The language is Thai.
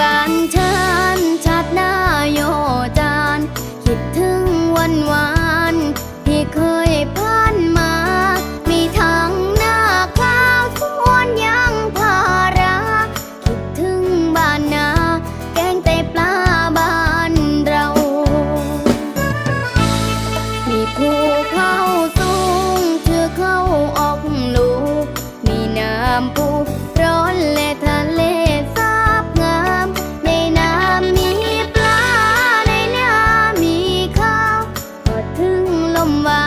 บ้านฉันชัดหน้าโยจานคิดถึงวันวานที่เคยผ่านมา มีทางหน้าข้าวสวนยางพารา คิดถึงบ้านนา แกงแตปลาบ้านเรา มีผู้เข้าสูงเธอเข้าออกลูกมีน้ำพุ paloma.